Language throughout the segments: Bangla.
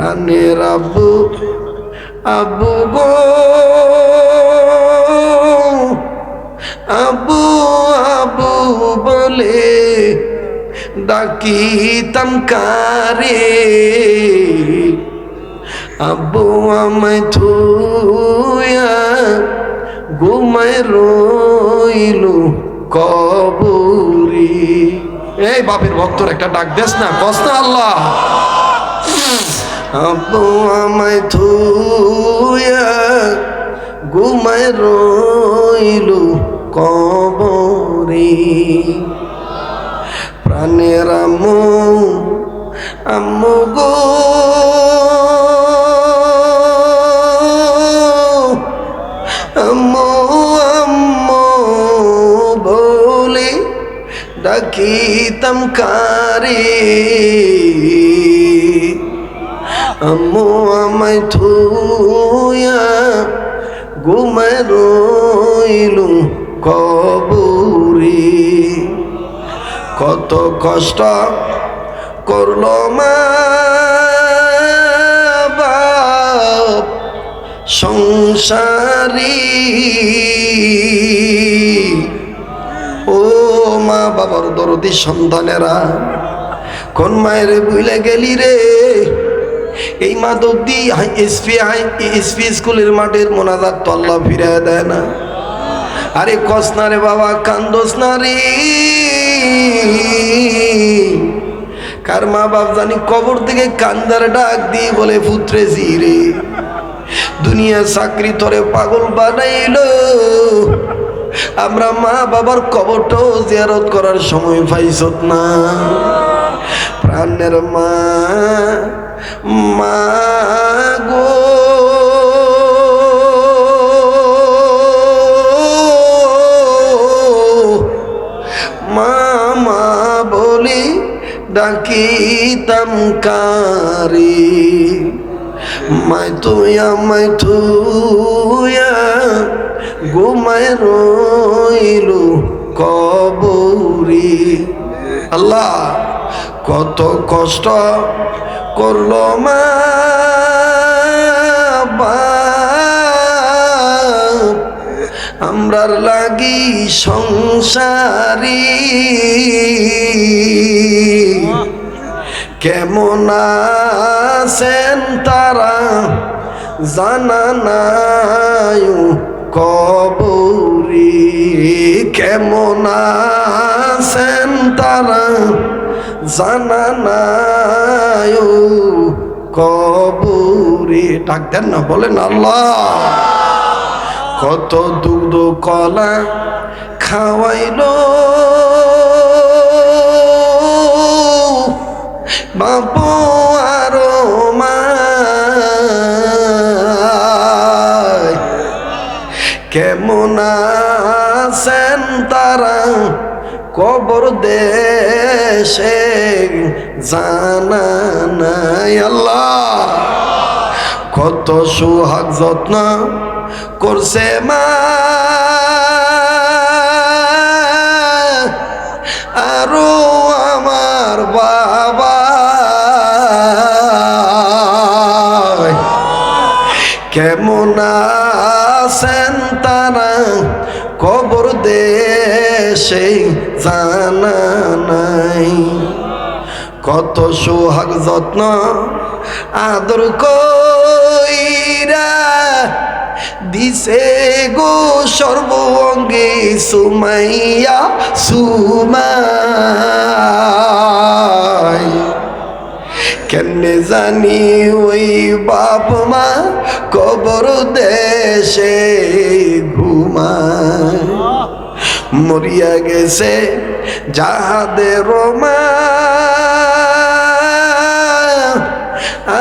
প্রাণের আব্বু আব্বু গো। আব্বু আব্বু বলে ডাকিতাম কারে। আব্বু আমায় থুয়া ঘুমায় রইলু কবুরি। এই বাপের ভক্তর একটা ডাক দেস না, কস না আল্লাহ। আব্বু আমায় থুয়া ঘুমায় রইলু কবরি। প্রাণের আম্মু আম্মু গো। আম্মু আম্মু বলে ডাকিতাম আম্মু আমায় থুয়া ঘুমায় রইলু কবুরি। কত কষ্ট করল মা সংসারী। ও মা বাবার দরদি সন্তানেরা, কোন মায়ের বুইলে গেলি রে? এই মাদক দি এসপি এসপি স্কুলের মাঠের মোনাজাত তো আল্লাহ ফিরে দেয় না। আরে কস না রে বাবা, কান্দোস না রে। কার মা বাপ জানি কবর থেকে কান্দার ডাক দিয়ে বলে, পুত্রে রে দুনিয়া চাকরি তরে পাগল বানাইলো। আমরা মা বাবার কবরটাও জিয়ারত করার সময় পাইছত না। প্রাণের মা মা গো মামা বলি, ডাকিতাম কারি। মাই তুয়া মাই থুয়া ঘুমায় রইলু কবরি। আল্লাহ, কত কষ্ট করল মা আমরার লাগি সংসারী। কেমন আছেন তারা জানা নাই কবরি। কেমন আছেন তারা জানা নাই কবরি, ডাক দেন না, বলেন আল্লাহ। কত দুগ্ধ কলা খাওয়াইলো। বাপ আর কেমন আছেন তারা? কবর দেশে জানা নাই আল্লাহ। কত সুহাগ যত্ন করছে মা। আরও আমার বাবা। কেমন আছেন তারা কবর দেশে জানা নাই কত সোহাগ যত্ন আদর কইরা দিছে গো সর্ব অঙ্গে সুমাইয়া, সুমাই। কেমনে জানি ওই বাপ মা কবর দেশে ঘুমায়। মরিয়া গেছে যাহাদের মা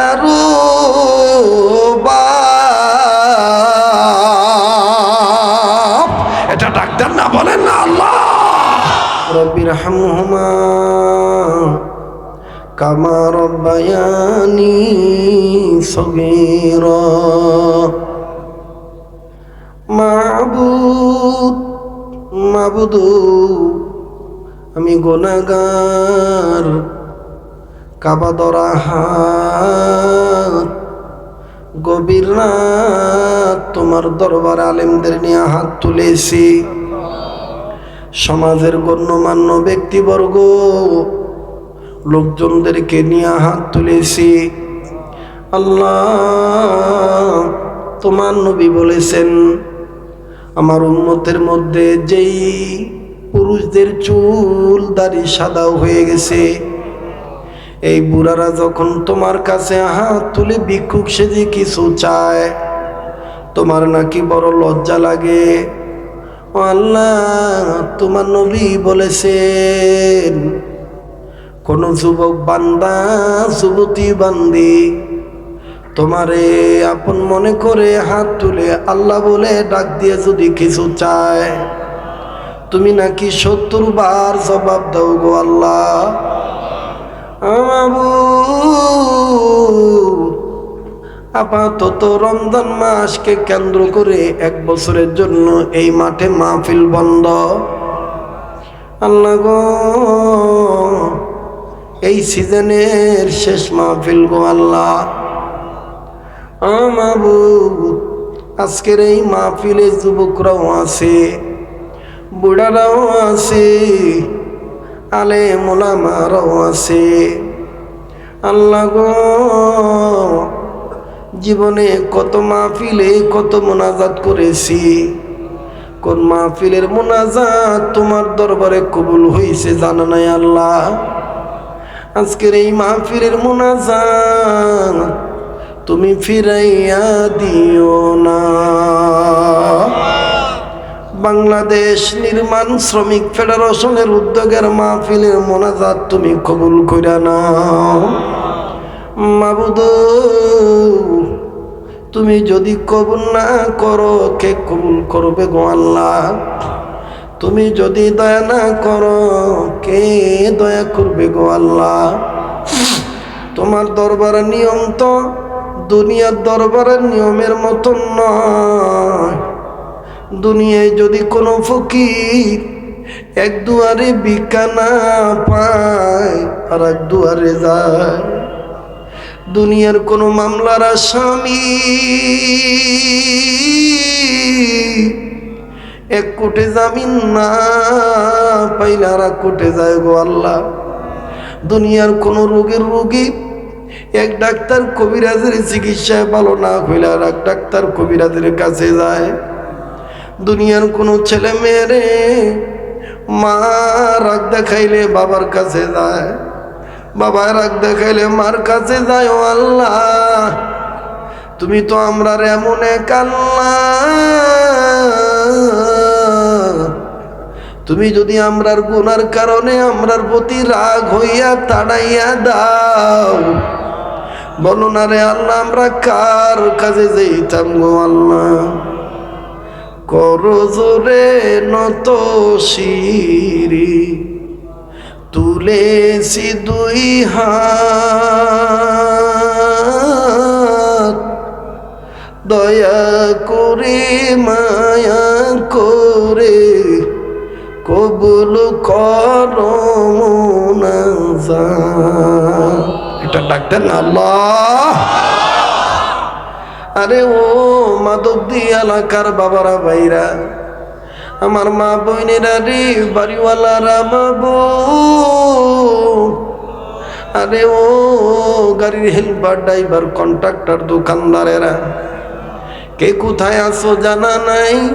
আরও এটা ডাক্তার না বলেন না আল্লাহ। রবির হামহুমা কামা রব্বায়ানি সগীরা। মাবুদ মাবুদু, আমি গোনাগার কাবা দরা হাত গভীর রাত তোমার দরবার আলেমদের নিয়ে হাত তুলেছি। সমাজের গণ্যমান্য ব্যক্তিবর্গ, লোকজনদেরকে নিয়ে হাত তুলেছি। আল্লাহ তোমার নবী বলেছেন আমার উন্মতের মধ্যে যেই পুরুষদের চুল দাড়ি সাদাও হয়ে গেছে, এই বুড়ারা যখন তোমার কাছে হাত তুলে ভিক্ষুক সেজে কিছু চায়, তোমার নাকি বড় লজ্জা লাগে। আল্লাহ, তোমার নবী বলেছেন, কোন যুবক বান্দা, যুবতী বান্দি তোমারে আপন মনে করে হাত তুলে আল্লাহ বলে ডাক দিয়ে যদি কিছু চায়, তুমি নাকি সত্তর বার জবাব দাও গো আল্লাহ। আপাতত রমজান মাসকে কেন্দ্র করে এক বছরের জন্য এই মাঠে মাহফিল বন্ধ। আল্লাহ গো, এই সিজনের শেষ মাহফিল গো আল্লাহ। আজকের এই মাহফিলে যুবকরাও আছে, বুড়ারাও আছে, আলে মোলামারাও আছে। আল্লাহ গো, জীবনে কত মাহফিলে কত মোনাজাত করেছি। কোন মাহফিলের মোনাজাত তোমার দরবারে কবুল হয়েছে জানা নাই আল্লাহ? আজকের এই মাহফিলের মোনাজাত তুমি ফিরাইয়া দিও না। বাংলাদেশ নির্মাণ শ্রমিক ফেডারেশনের উদ্যোগের মাহফিলের মোনাজাত তুমি কবুল করিয়া নাও। মাবুদ, তুমি যদি কবুল না করো, কে কবুল করবে গো আল্লাহ? তুমি যদি দয়া না করো, কে দয়া করবে গো আল্লাহ? তোমার দরবার নিয়ম তো দুনিয়ার দরবারের নিয়মের মতন নয়। দুনিয়ায় যদি কোনো ফকির এক দুয়ারে ভিক্ষা না পায়, আর এক দুয়ারে যায়। দুনিয়ার কোনো মামলার আসামি এক কোটে জামিন না পাইলে আর এক কোটে যায় গো আল্লাহ। দুনিয়ার কোনো রোগের রোগী এক ডাক্তার কবিরাজের চিকিৎসায় ভালো না হইলে আর এক ডাক্তার কবিরাজের কাছে যায়। দুনিয়ার কোনো ছেলে মেয়েরে মা রাগ দেখাইলে বাবার কাছে যায়। বাবা রাগ দেখাইলে মার কাছে যায়, ও আল্লাহ, তুমি তো আমরার এমন এক আল্লাহ। তুমি যদি আমরার গুনার কারণে আমরার প্রতি রাগ হইয়া তাড়াইয়া দাও। বলো না রে আল্লাহ, আমরা কার কাজে যেতাম গো আল্লাহ? করো জোরে নত শিরি তুলেছি দুই হাত। দয়া করে মায়া করে কবুল কর ডাক্তার না? আল্লাহ! আরে ও মাদবদি এলাকার বাবারা, ভাইরা। আমার মা বইনেরা রে, বাড়িওয়ালারা মাবো আরে ও গাড়ির হেল্পার, ড্রাইভার, কন্ট্রাক্টর, দোকানদারেরা। কে কোথায় আসো জানা নাই?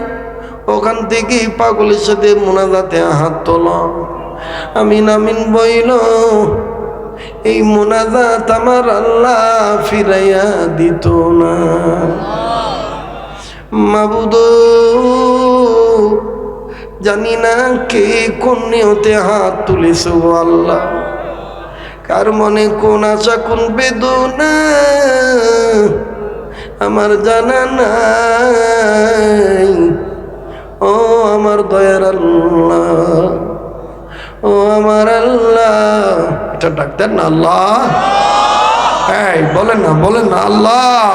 ওখান থেকে পাগলের সাথে মোনাজাতে হাত তোল। আমি নামিন বইল। এই মোনাজাত আমার আল্লাহ ফিরাইয়া দিত না। মাবুদ, জানি না কে কোন নিয়তে হাত তুলেছ আল্লাহ। কার মনে কোন আশা, কোন বেদনা? আমার জানা নাই। ও আমার দয়ার আল্লাহ। ও আমার আল্লাহ। এটা ডাক্তার না, আল্লাহ। এই, বলেন না বলেন না, আল্লাহ।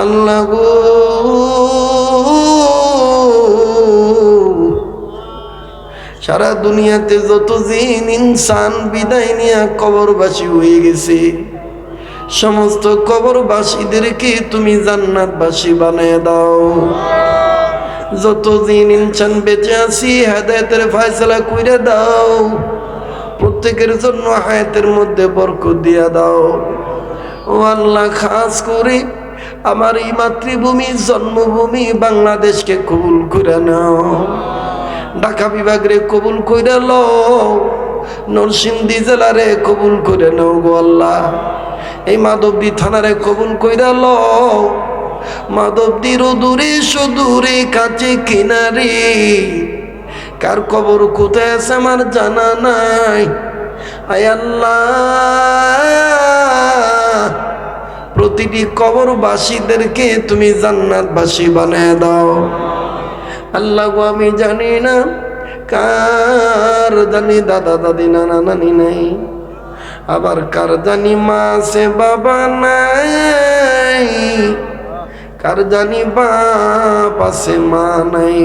আল্লাহ গো। সারা দুনিয়াতে যত দিন ইনসান, বিদায় নিয়ে কবরবাসী হয়ে গেছে। সমস্ত কবরবাসীদেরকে তুমি জান্নাতবাসী বানিয়ে দাও। যতদিন ইনসান বেঁচে আছি, হেদায়তের ফয়সলা কইরে দাও। প্রত্যেকের জন্য হায়াতের মধ্যে বরকত দিয়া দাও। ও আল্লাহ, খাস করে আমার এই মাতৃভূমি, জন্মভূমি বাংলাদেশকে কবুল করে নাও। ঢাকা বিভাগরে কবুল করে লও। নরসিংদী জেলারে কবুল করে নাও গো আল্লাহ। এই মাধবদী থানারে কবুল কইরা লও। মাধবদীর দূরে, সুদূরে, কাছে, কিনারে। কার কবর কোথায় আছে আমার জানা নাই। আল্লাহ, প্রতিটি কবরবাসীদেরকে তুমি জান্নাতবাসী বানায় দাও। আল্লাহ আমি জানি না কার জানি, দাদা, দাদি, নানা, নানি নাই। আবার কার জানি মা আছে, বাবা নাই। কার জানি বাপ মা নাই?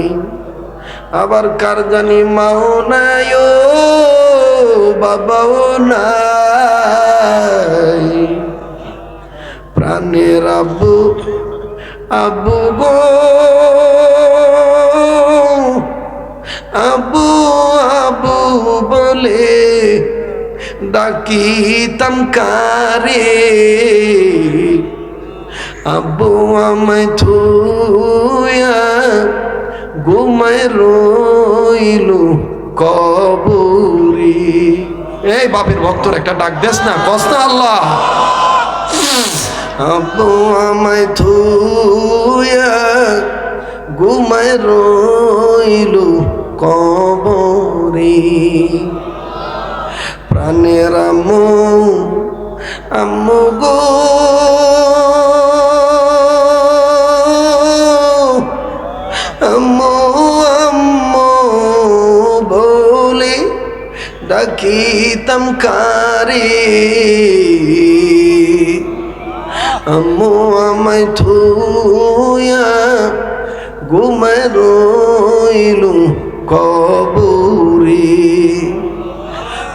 আবার কার জানি মাও নাই? ও বাবাও নাই। প্রাণের আব্বু আব্বু গো। আবু আবু বলে ডাকিতাম কারে? আব্বু আমায় থুয়া ঘুমায় রইলু কবুরি। এই বাপের ভক্তর একটা ডাক দেস না কষ্ট আল্লাহ। আব্বু আমায় থুয়া ঘুমায় রইলু কবরে। প্রাণের আম্মু আম্মু গো। ডাকিতাম কারে আম্মু আমায় থুয়া ঘুমায় রইলু কবুরি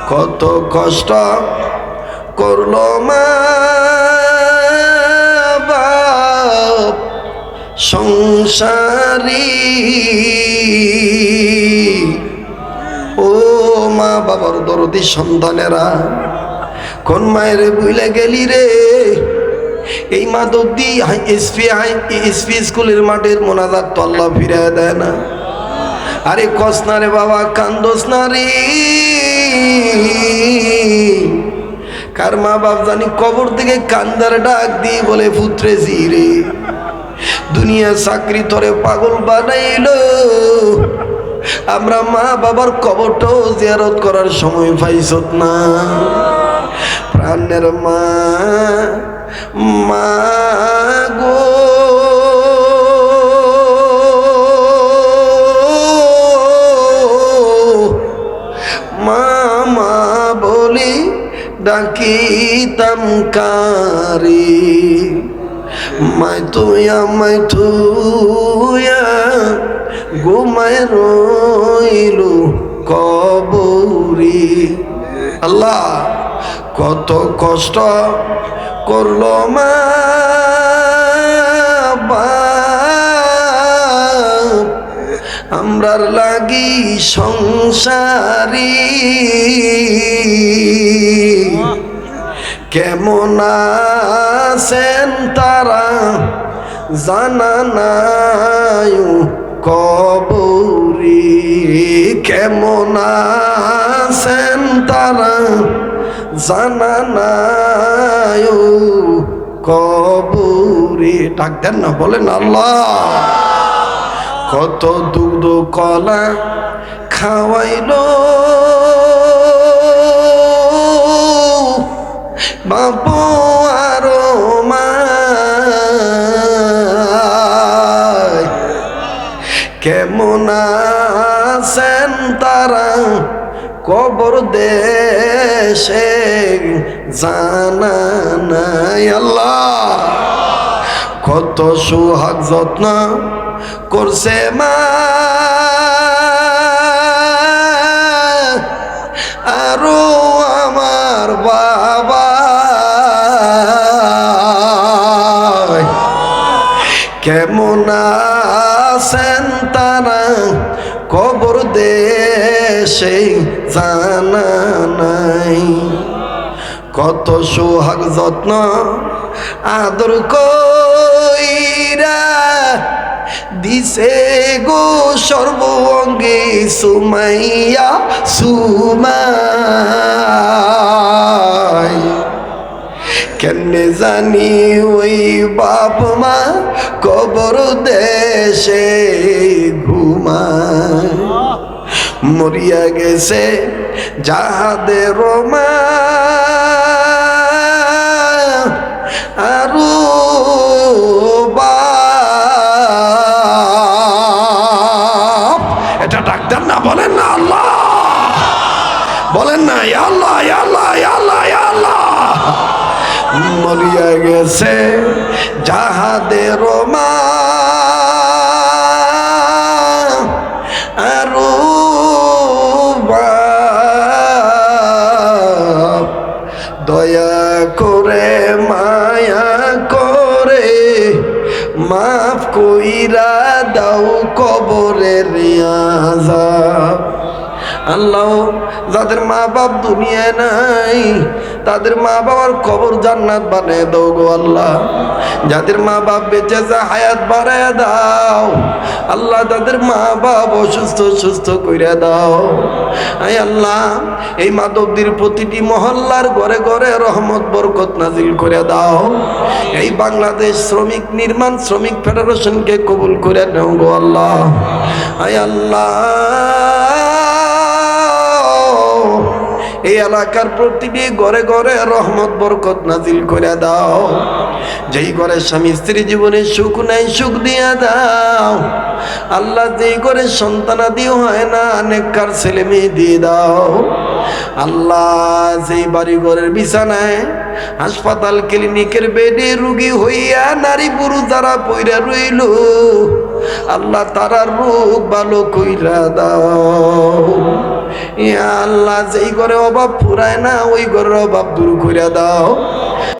কত কষ্ট করল মা সংসারী দরদি সন্তানেরা, কোন মায়ের বুইলে গেলি রে? এই মাদবদি এসপি এসপি স্কুলের মাঠের মোনাজার তো আল্লাহ ফিরে দেয় না। আরে কস না রে বাবা, কান্দোস না রে। কার মা বাপ জানি কবর থেকে কান্দার ডাক দিয়ে বলে, পুত্রে রে, দুনিয়া চাকরি তরে পাগল বানাইলো। আমরা মা বাবার কবরটাও জিয়ারত করার সময় পাইছত না। প্রাণের মা মা গো। মামা বলি, ডাকিতাম কারি। মাই তুয়া মাই থুয়া ঘুমায় রইলু কবরি। আল্লাহ, কত কষ্ট করল মা আমরার লাগি সংসারি। কেমন আছেন তারা জানা নাই। কবরি কেমন আছেন তারা? জানা নাই কবরি। ডাক দেন না, বলেন আল্লাহ। কত দুধ কলা খাওয়াইল। বাপু আছেন তারা কবর দেশে জানা নাই আল্লাহ। কত সুহাগ যত্ন করছে মা। আরও আমার বাবা। কেমন আছেন তারা দেশে জানা নাই। কত সোহাগ যত্ন আদর কইরা দিছে গো সর্ব অঙ্গে সুমাইয়া, সুমাই। কেমনে জানি ওই বাপ মা কবর দেশে ঘুমায়। মরিয়া গেছে যাহাদের মা আরও এটা ডাক্তার না, বলেন না আল্লাহ। বলেন না আল্লাহ আল্লাহ আল্লাহ আল্লাহ। মরিয়া গেছে যাহাদের মা আল্লাহ, যাদের মা বাপ দুনিয়ায় নাই, তাদের মা বাবার কবর জান্নাত বানিয়ে দাও গো আল্লাহ। যাদের মা বাপ বেঁচে আছে, হায়াত বাড়ায় দাও। আল্লাহ তাদের মা বাপ অসুস্থ সুস্থ কইরা দাও। আই আল্লাহ, এই মাধবদীর প্রতিটি মহল্লার ঘরে ঘরে রহমত, বরকত নাজিল করে দাও। এই বাংলাদেশ শ্রমিক নির্মাণ, শ্রমিক ফেডারেশনকে কবুল করে নাও গো আল্লাহ। আই আল্লাহ। এই এলাকার প্রতিটি ঘরে ঘরে রহমত, বরকত নাজিল করে দাও। যেই ঘরে স্বামী স্ত্রী জীবনে সুখ নাই, সুখ দিয়া দাও। আল্লাহ যেই ঘরে সন্তানাদিও হয় না, নেককার ছেলে মেয়ে দিয়ে দাও। আল্লাহ যেই বাড়ি ঘরের বিছানায়, হাসপাতাল, ক্লিনিকের বেডে রুগী হইয়া নারী পুরুষ যারা পইরা রইল, আল্লাহ তারা রোগ ভালো কইরা দাও। ইয়া আল্লাহ যেই ঘরে অভাব ফুরায় না ওই ঘরের অভাব দূর করে দাও।